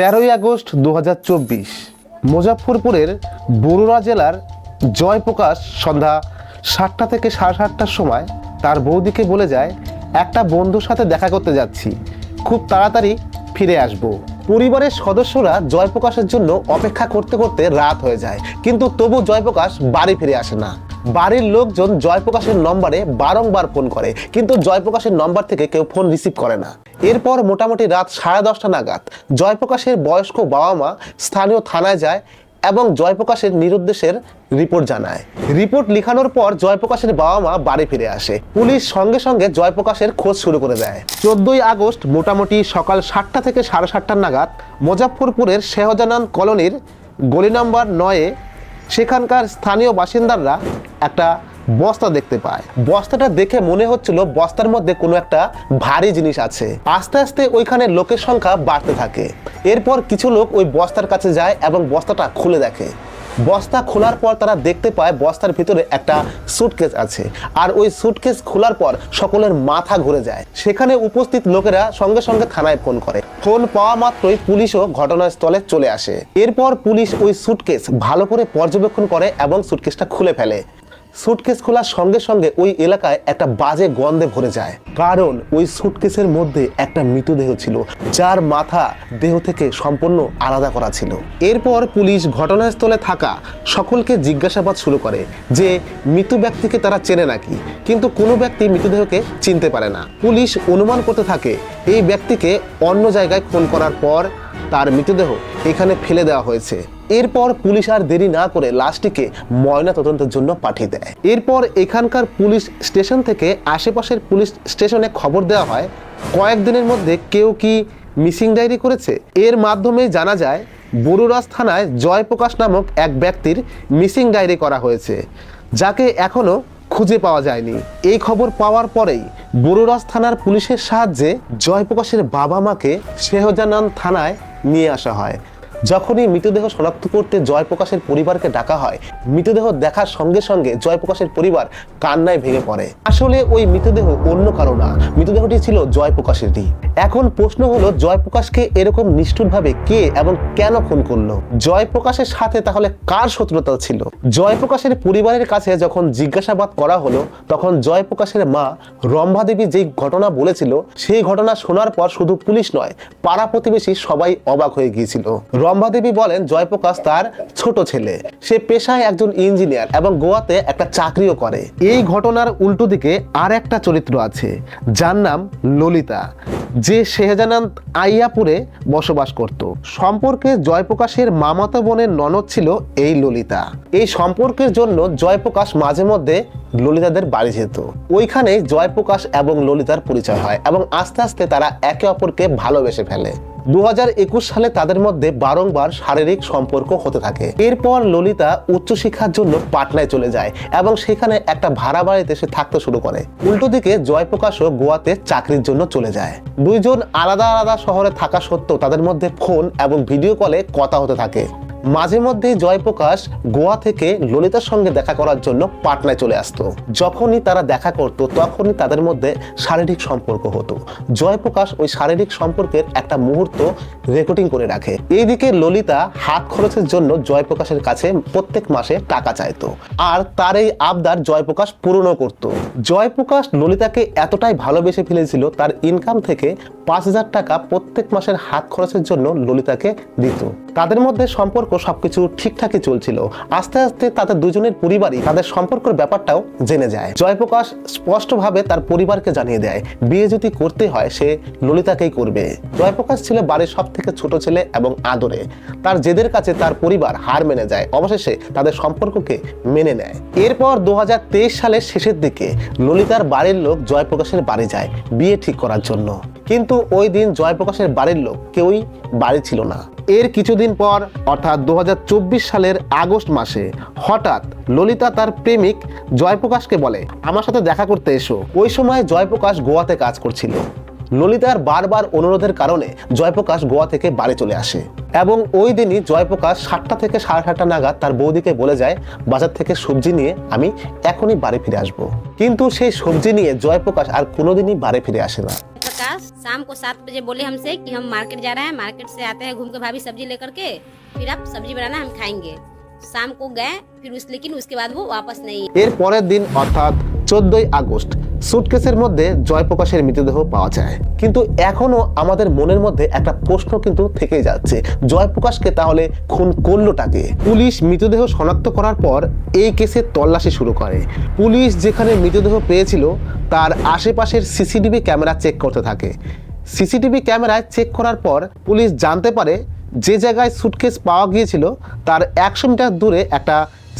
তেরোই আগস্ট দু হাজার চব্বিশ মুজাফরপুরের বরুড়া জেলার জয়প্রকাশ সন্ধ্যা সাতটা থেকে সাড়ে সাতটার সময় তার বৌদিকে বলে যায়, একটা বন্ধুর সাথে দেখা করতে যাচ্ছি, খুব তাড়াতাড়ি ফিরে আসব। পরিবারের সদস্যরা জয়প্রকাশের জন্য অপেক্ষা করতে করতে রাত হয়ে যায়, কিন্তু তবু জয়প্রকাশ বাড়ি ফিরে আসে না। বাড়ির লোকজন জয়প্রকাশের নম্বরে বারংবার ফোন করে, কিন্তু জয়প্রকাশের নম্বর থেকে কেউ ফোন রিসিভ করে না। এরপর মোটামুটি রাত সাড়ে দশটা নাগাদ জয়প্রকাশের বয়স্ক বাবা মা স্থানীয় থানায় যায় এবং জয়প্রকাশের নিরুদ্দেশের রিপোর্ট জানায়। রিপোর্ট লিখানোর পর জয়প্রকাশের বাবা মা বাড়ি ফিরে আসে। পুলিশ সঙ্গে সঙ্গে জয়প্রকাশের খোঁজ শুরু করে দেয়। চোদ্দই আগস্ট মোটামুটি সকাল সাতটা থেকে সাড়ে সাতটা নাগাদ মুজাফরপুরের শেহজানান কলোনির গলি নম্বর নয়ে সেখানকার স্থানীয় বাসিন্দারা একটা বস্তা দেখতে পায়। বস্তাটা দেখে মনে হচ্ছিল বস্তার মধ্যে কোনো একটা ভারী জিনিস আছে। আস্তে আস্তে ওইখানে লোকের সংখ্যা বাড়তে থাকে। এরপর কিছু লোক ওই বস্তার কাছে যায় এবং বস্তাটা খুলে দেখে। বস্তা খোলার পর তারা দেখতে পায় বস্তার ভিতরে একটা সুটকেস আছে। আর ওই সুটকেস খোলার পর সকলের মাথা ঘুরে যায়। সেখানে উপস্থিত লোকেরা সঙ্গে সঙ্গে থানায় ফোন করে। ফোন পাওয়া মাত্রই পুলিশও ঘটনাস্থলে চলে আসে। এরপর পুলিশ ওই সুটকেস ভালো করে পর্যবেক্ষণ করে এবং সুটকেসটা খুলে ফেলে। সুটকেস খোলার সঙ্গে সঙ্গে ওই এলাকায় একটা বাজে গন্ধে ভরে যায়। কারণ ওই সুটকেসের মধ্যে একটা মৃতদেহ ছিল, যার মাথা দেহ থেকে সম্পূর্ণ আলাদা করা ছিল। এরপর পুলিশ ঘটনাস্থলে থাকা সকলকে জিজ্ঞাসাবাদ শুরু করে যে, মৃত ব্যক্তিকে তারা চেনে নাকি? কিন্তু কোনো ব্যক্তি মৃতদেহকে চিনতে পারে না। পুলিশ অনুমান করতে থাকে, এই ব্যক্তিকে অন্য জায়গায় খুন করার পর তার মৃতদেহ এখানে ফেলে দেওয়া হয়েছে। এরপর পুলিশ আর দেরি না করে লাশটিকে ময়না তদন্তের জন্য পাঠিয়ে দেয়। এরপর এখানকার পুলিশ স্টেশন থেকে আশেপাশের পুলিশ স্টেশনে খবর দেওয়া হয় কয়েকদিনের মধ্যে কেউ কি মিসিং ডায়েরি করেছে? এর মাধ্যমে জানা যায় বরুরাজ থানায় জয়প্রকাশ নামক এক ব্যক্তির মিসিং ডায়েরি করা হয়েছে, যাকে এখনও খুঁজে পাওয়া যায়নি। এই খবর পাওয়ার পরেই বরুরাজ থানার পুলিশের সাহায্যে জয়প্রকাশের বাবা মাকে শেহজানান থানায় নিয়ে আসা হয়। যখনই মৃতদেহ শনাক্ত করতে জয়প্রকাশের পরিবারকে ডাকা হয়, মৃতদেহ দেখার সঙ্গে সঙ্গে জয়প্রকাশের পরিবার কান্নায় ভেঙে পড়ে। আসলে ওই মৃতদেহ অন্য কারও না, মৃতদেহটি ছিল জয়প্রকাশেরই। এখন প্রশ্ন হলো, জয়প্রকাশকে এরকম নিষ্ঠুরভাবে কে এবং কেন খুন করল? জয়প্রকাশের সাথে তাহলে কার শত্রুতা ছিল? জয়প্রকাশের পরিবারের কাছে যখন জিজ্ঞাসাবাদ করা হলো, তখন জয়প্রকাশের মা রম্ভা দেবী যেই ঘটনা বলেছিল, সেই ঘটনা শোনার পর শুধু পুলিশ নয়, পাড়া প্রতিবেশী সবাই অবাক হয়ে গিয়েছিল। রম্ভা দেবী বলেন, জয়প্রকাশ তার ছোট ছেলে। সে পেশায় একজন ইঞ্জিনিয়ার এবং গোয়াতে একটা চাকরিও করে। এই ঘটনার উল্টো দিকে আর একটা চরিত্র আছে, যার নাম ললিতা, যে শেহজানান আইয়াপুরে বসবাস করত। সম্পর্কে জয়প্রকাশের মামাতো বোনের ননদ ছিল এই ললিতা। এই সম্পর্কের জন্য জয়প্রকাশ মাঝে মধ্যে ললিতাদের বাড়ি যেত। ওইখানে জয়প্রকাশ এবং ললিতার পরিচয় হয় এবং আস্তে আস্তে তারা একে অপরকে ভালোবেসে ফেলে। দু হাজার একুশ সালে তাদের মধ্যে বারংবার শারীরিক সম্পর্ক হতে থাকে। এরপর ললিতা উচ্চশিক্ষার জন্য পাটনায় চলে যায় এবং সেখানে একটা ভাড়া বাড়িতে সে থাকতে শুরু করে। উল্টো দিকে জয়প্রকাশও গোয়াতে চাকরির জন্য চলে যায়। দুইজন আলাদা আলাদা শহরে থাকা সত্ত্বেও তাদের মধ্যে ফোন এবং ভিডিও কলে কথা হতে থাকে। মাঝে মধ্যেই জয়প্রকাশ গোয়া থেকে ললিতার সঙ্গে দেখা করার জন্য পাটনায় চলে আসতো। যখনই তারা দেখা করতো, তখনই তাদের মধ্যে শারীরিক সম্পর্ক হতো। জয়প্রকাশ ওই শারীরিক সম্পর্কের একটা মুহূর্ত রেকর্ডিং করে রাখে। এইদিকে ললিতা হাত খরচের জন্য জয়প্রকাশের কাছে প্রত্যেক মাসে টাকা চাইতো। আর তার এই আবদার জয়প্রকাশ পূরণও করত। জয়প্রকাশ ললিতাকে এতটাই ভালোবেসে ফেলেছিল, তার ইনকাম থেকে পাঁচ হাজার টাকা প্রত্যেক মাসের হাত খরচের জন্য ললিতাকে দিত। তাদের মধ্যে সম্পর্ক সবকিছু ঠিকঠাকই চলছিল। আস্তে আস্তে তাদের দুজনের পরিবারই তাদের সম্পর্কের ব্যাপারটাও জেনে যায়। জয়প্রকাশ স্পষ্টভাবে তার পরিবারকে জানিয়ে দেয়, বিয়ে যদি করতে হয় সে ললিতাকেই করবে। জয়প্রকাশ ছিল বাড়ির সব থেকে ছোট ছেলে এবং আদরে। তার জেদের কাছে তার পরিবার হার মেনে যায়। অবশেষে তাদের সম্পর্ককে মেনে নেয়। এরপর দু হাজার তেইশ সালের শেষের দিকে ললিতার বাড়ির লোক জয়প্রকাশের বাড়ি যায়, বিয়ে ঠিক করার জন্য। কিন্তু ওই দিন জয়প্রকাশের বাড়ির লোক কেউই বাড়ি ছিল না। এর কিছুদিন পর, অর্থাৎ দুহাজার চব্বিশ সালের আগস্ট মাসে, হঠাৎ ললিতা তার প্রেমিক জয়প্রকাশকে বলে, আমার সাথে দেখা করতে এসো। ওই সময় জয়প্রকাশ গোয়াতে কাজ করছিল। ললিতার বারবার অনুরোধের কারণে জয়প্রকাশ গোয়া থেকে বাড়ি চলে আসে এবং ওই দিনই জয়প্রকাশ সাতটা থেকে সাড়ে সাতটা নাগাদ তার বৌদিকে বলে যায়, বাজার থেকে সবজি নিয়ে আমি এখনই বাড়ি ফিরে আসব। কিন্তু সেই সবজি নিয়ে জয়প্রকাশ আর কোনোদিনই বাড়ি ফিরে আসে না। প্রকাশ शाम को सात बजे बोले हमसे कि हम मार्केट जा रहे हैं मार्केट से आते हैं घूम के भाभी सब्जी लेकर के फिर आप सब्जी बनाना हम खाएंगे शाम को गए फिर उस लेकिन उसके बाद वो वापस नहीं এর পরের দিন অর্থাৎ চোদ্দই আগস্ট। সুটকেসের মধ্যে জয়প্রকাশের মৃতদেহ পাওয়া যায়। কিন্তু এখনও আমাদের মনের মধ্যে একটা প্রশ্ন কিন্তু থেকেই যাচ্ছে। জয়প্রকাশকে তাহলে খুন করলোটাকে? পুলিশ মৃতদেহ শনাক্ত করার পর এই কেসে তল্লাশি শুরু করে। পুলিশ যেখানে মৃতদেহ পেয়েছিল, তার আশেপাশের সিসিটিভি ক্যামেরা চেক করতে থাকে। সিসিটিভি ক্যামেরায় চেক করার পর পুলিশ জানতে পারে, যে জায়গায় সুটকেস পাওয়া গিয়েছিল, তার একশো মিটার দূরে একটা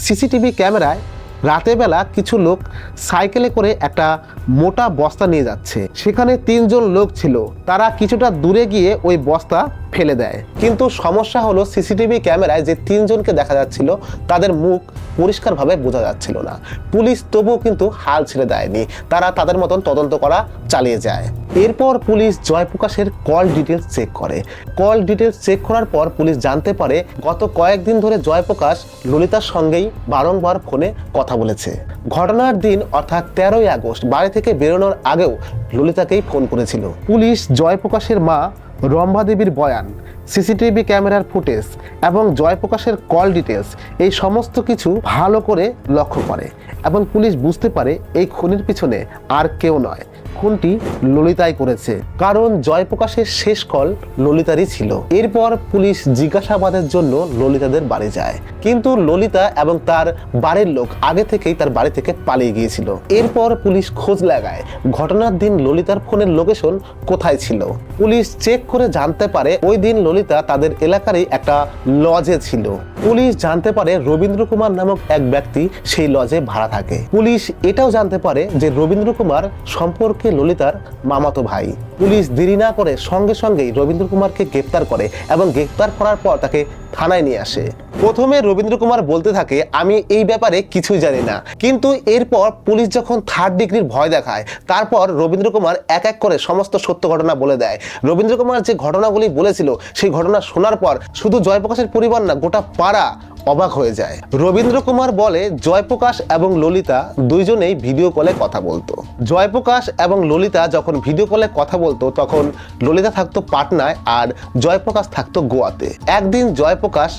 সিসিটিভি ক্যামেরায় রাতের বেলা কিছু লোক সাইকেলে করে একটা মোটা বস্তা নিয়ে যাচ্ছে। সেখানে তিনজন লোক ছিল। তারা কিছুটা দূরে গিয়ে ওই বস্তা ফেলে দেয়। কিন্তু সমস্যা হলো সিসিটিভি ক্যামেরায় যে তিনজনকে দেখা যাচ্ছিল, তাদের মুখ পরিষ্কারভাবে বোঝা যাচ্ছিল না। পুলিশ তবুও কিন্তু হাল ছেড়ে দেয়নি। তারা তাদের মতন তদন্ত করা চালিয়ে যায়। এরপর পুলিশ জয়প্রকাশের কল ডিটেলস চেক করে। কল ডিটেলস চেক করার পর পুলিশ জানতে পারে, গত কয়েকদিন ধরে জয়প্রকাশ ললিতার সঙ্গেই বারংবার ফোনে কথা বলেছে। ঘটনার দিন, অর্থাৎ তেরোই আগস্ট, বাড়ি থেকে বেরোনোর আগেও ললিতাকেই ফোন করেছিল। পুলিশ জয়প্রকাশের মা রম্ভা দেবীর বয়ান, সিসিটিভি ক্যামেরার ফুটেজ এবং জয়প্রকাশের কল ডিটেলস এই সমস্ত কিছু ভালো করে লক্ষ্য করে এবং পুলিশ বুঝতে পারে এই খুনির পিছনে আর কেউ নয়। খুনটি ললিতাই করেছে। কারণ জয়প্রকাশের শেষ কল ললিতারই ছিল। এরপর পুলিশ জিজ্ঞাসাবাদের জন্য ললিতাদের বাড়ি যায়। কিন্তু ললিতা এবং তার বাড়ির লোক আগে থেকেই তার বাড়ি থেকে পালিয়ে গিয়েছিল। এরপর পুলিশ খোঁজ লাগায়, ঘটনার দিন ললিতার ফোনের লোকেশন কোথায় ছিল? পুলিশ চেক করে জানতে পারে, ওই দিন ললিতা তাদের এলাকারই একটা লজে ছিল। পুলিশ জানতে পারে রবীন্দ্র কুমার নামক এক ব্যক্তি সেই লজে ভাড়া থাকে। পুলিশ এটাও জানতে পারে যে রবীন্দ্র কুমার সম্পর্কে ললিতার মামাতো ভাই। পুলিশ দেরি না করে সঙ্গে সঙ্গেই রবীন্দ্র কুমারকে গ্রেপ্তার করে এবং গ্রেপ্তার করার পর তাকে থানায় নিয়ে আসে। প্রথমে রবীন্দ্র কুমার বলতে থাকে, আমি এই ব্যাপারে কিছুই জানি না। কিন্তু এরপর পুলিশ যখন থার্ড ডিগ্রির ভয় দেখায়, তারপর রবীন্দ্র কুমার এক এক করে সমস্ত সত্য ঘটনা বলে দেয়। রবীন্দ্র কুমার যে ঘটনাগুলি বলেছিল, সেই ঘটনা শোনার পর শুধু জয়প্রকাশের পরিবার না, গোটা পাড়া অবাক হয়ে যায়। রবীন্দ্র কুমার বলে, জয়প্রকাশ এবং ললিতা দুইজনেই ভিডিও কলে কথা বলতো। জয়প্রকাশ এবং ললিতা যখন ভিডিও কলে কথা বলতো, তখন ললিতা থাকতো পাটনায় আর জয়প্রকাশ থাকতো গোয়াতে। একদিন জয়প্রকাশ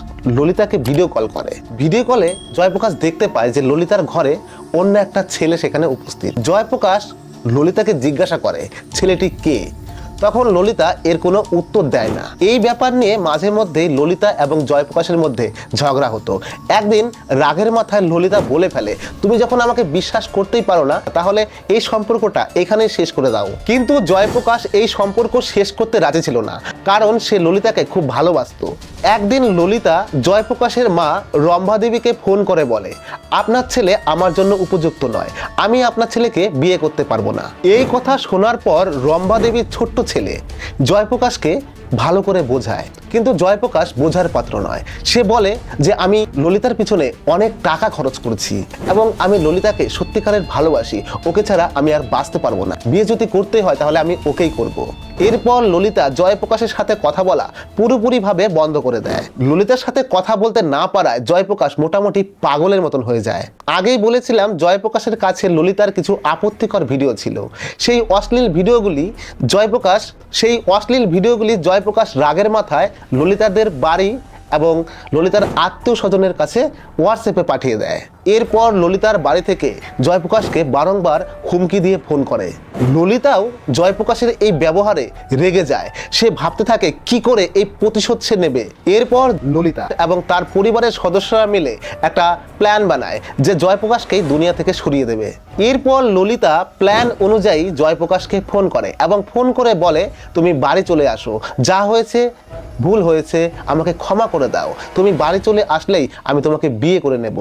ললিতাকে ভিডিও কল করে। ভিডিও কলে জয়প্রকাশ দেখতে পায় যে ললিতার ঘরে অন্য একটা ছেলে সেখানে উপস্থিত। জয়প্রকাশ ললিতাকে জিজ্ঞাসা করে, ছেলেটি কে? তখন ললিতা এর কোনো উত্তর দেয় না। এই ব্যাপার নিয়ে মাঝে মধ্যে ললিতা এবং জয়প্রকাশের মধ্যে ঝগড়া হতো। একদিন রাগের মাথায় ললিতা বলে ফেলে, তুমি যখন আমাকে বিশ্বাস করতেই পারো না, তাহলে এই সম্পর্কটা এখানেই শেষ করে দাও। কিন্তু জয়প্রকাশ এই সম্পর্ক শেষ করতে রাজি ছিল না, কারণ সে ললিতাকে খুব ভালোবাসতো। একদিন ললিতা জয়প্রকাশের মা রম্ভা দেবীকে ফোন করে বলে, আপনার ছেলে আমার জন্য উপযুক্ত নয়, আমি আপনার ছেলেকে বিয়ে করতে পারব না। এই কথা শোনার পর রম্ভা দেবীর ছোট্ট ছেলে। জয়প্রকাশকে ভালো করে বোঝায়। কিন্তু জয়প্রকাশ বোঝার পাত্র নয়। সে বলে যে, আমি ললিতার পিছনে অনেক টাকা খরচ করছি এবং আমি ললিতাকে সত্যিকারের ভালোবাসি। ওকে ছাড়া আমি আর বাঁচতে পারব না। বিয়ে যদি করতে হয়, তাহলে আমি ওকেই করব। এরপর ললিতা জয়প্রকাশের সাথে কথা বলা পুরোপুরিভাবে বন্ধ করে দেয়। ললিতার সাথে কথা বলতে না পারায় জয়প্রকাশ মোটামুটি পাগলের মতন হয়ে যায়। আগেই বলেছিলাম, জয়প্রকাশের কাছে ললিতার কিছু আপত্তিকর ভিডিও ছিল। সেই অশ্লীল ভিডিওগুলি জয়প্রকাশ, সেই অশ্লীল ভিডিওগুলি জয়প্রকাশ রাগের মাথায় ললিতাদের বাড়ি এবং ললিতার আত্মীয় স্বজনের কাছে হোয়াটসঅ্যাপে পাঠিয়ে দেয়। এরপর ললিতার বাড়ি থেকে জয়প্রকাশকে বারংবার হুমকি দিয়ে ফোন করে। ললিতাও জয়প্রকাশের এই ব্যবহারে রেগে যায়। সে ভাবতে থাকে, কি করে এই প্রতিশোধ সে নেবে? এরপর ললিতা এবং তার পরিবারের সদস্যরা মিলে একটা প্ল্যান বানায়, যে জয়প্রকাশকে দুনিয়া থেকে সরিয়ে দেবে। এরপর ললিতা প্ল্যান অনুযায়ী জয়প্রকাশকে ফোন করে এবং ফোন করে বলে, তুমি বাড়ি চলে আসো। যা হয়েছে, ভুল হয়েছে, আমাকে ক্ষমা করে দাও। তুমি বাড়ি চলে আসলেই আমি তোমাকে বিয়ে করে নেব।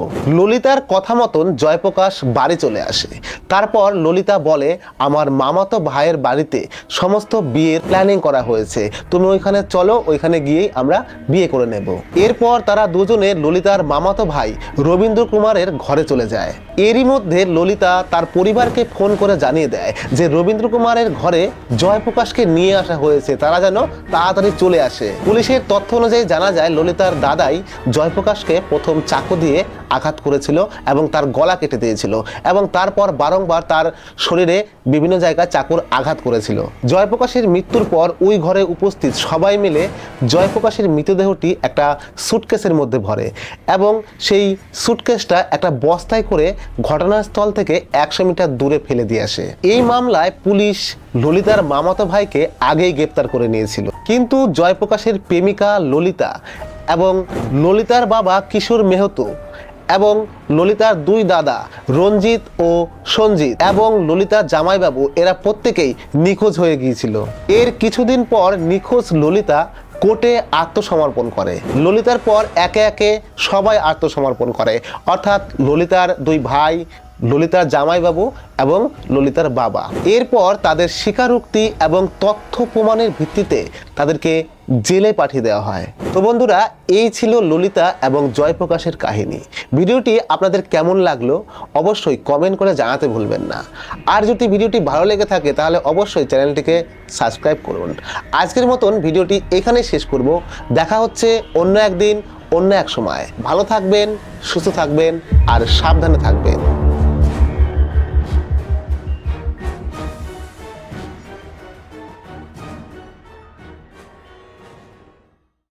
ললিতার কথা মতন জয়প্রকাশ বাড়ি চলে আসে। তারপর ললিতা বলে, আমার মামাতো ভাইয়ের বাড়িতে সমস্ত বিয়ের প্ল্যানিং করা হয়েছে। তুমি ওইখানে চলো, ওইখানে গিয়েই আমরা বিয়ে করে নেব। এরপর তারা দুজনে ললিতার মামাতো ভাই রবীন্দ্র কুমারের ঘরে চলে যায়। এরই মধ্যে ললিতা তার পরিবারকে ফোন করে জানিয়ে দেয় যে, রবীন্দ্র কুমারের ঘরে জয়প্রকাশকে নিয়ে আসা হয়েছে। তারা যেন তাড়াতাড়ি চলে আসে। পুলিশের তথ্য অনুযায়ী জানা যায়, ললিতার দাদাই জয়প্রকাশকে প্রথম চাকু দিয়ে আঘাত করেছিল এবং তার গলা কেটে দিয়েছিল এবং তারপর বারংবার তার শরীরে বিভিন্ন জায়গায় চাকুর আঘাত করেছিল। জয়প্রকাশের মৃত্যুর পর ওই ঘরে উপস্থিত সবাই মিলে জয়প্রকাশের মৃতদেহটি একটা সুটকেসের মধ্যে ভরে এবং সেই সুটকেসটা একটা বস্তায় করে ঘটনাস্থল থেকে একশো মিটার দূরে ফেলে দিয়ে আসে। এই মামলায় পুলিশ ললিতার মামাতো ভাইকে আগেই গ্রেপ্তার করে নিয়েছিল। কিন্তু জয়প্রকাশের প্রেমিকা ললিতা এবং ললিতার বাবা কিশোর মেহতো এবং ললিতার দুই দাদা, রঞ্জিত ও সঞ্জিত এবং ললিতার জামাইবাবু, এরা প্রত্যেকেই নিখোঁজ হয়ে গিয়েছিল। এর কিছুদিন পর নিখোঁজ ললিতা কোর্টে আত্মসমর্পণ করে। ললিতার পর একে একে সবাই আত্মসমর্পণ করে। অর্থাৎ ললিতার দুই ভাই ললিতার জামাইবাবু এবং ললিতার বাবা। এরপর তাদের স্বীকারোক্তি এবং তথ্য প্রমাণের ভিত্তিতে তাদেরকে জেলে পাঠিয়ে দেওয়া হয়। তো বন্ধুরা, এই ছিল ললিতা এবং জয়প্রকাশের কাহিনী। ভিডিওটি আপনাদের কেমন লাগল অবশ্যই কমেন্ট করে জানাতে ভুলবেন না। আর যদি ভিডিওটি ভালো লেগে থাকে, তাহলে অবশ্যই চ্যানেলটিকে সাবস্ক্রাইব করুন। আজকের মতন ভিডিওটি এখানেই শেষ করব। দেখা হচ্ছে অন্য একদিন, অন্য এক সময়। ভালো থাকবেন, সুস্থ থাকবেন, আর সাবধানে থাকবেন।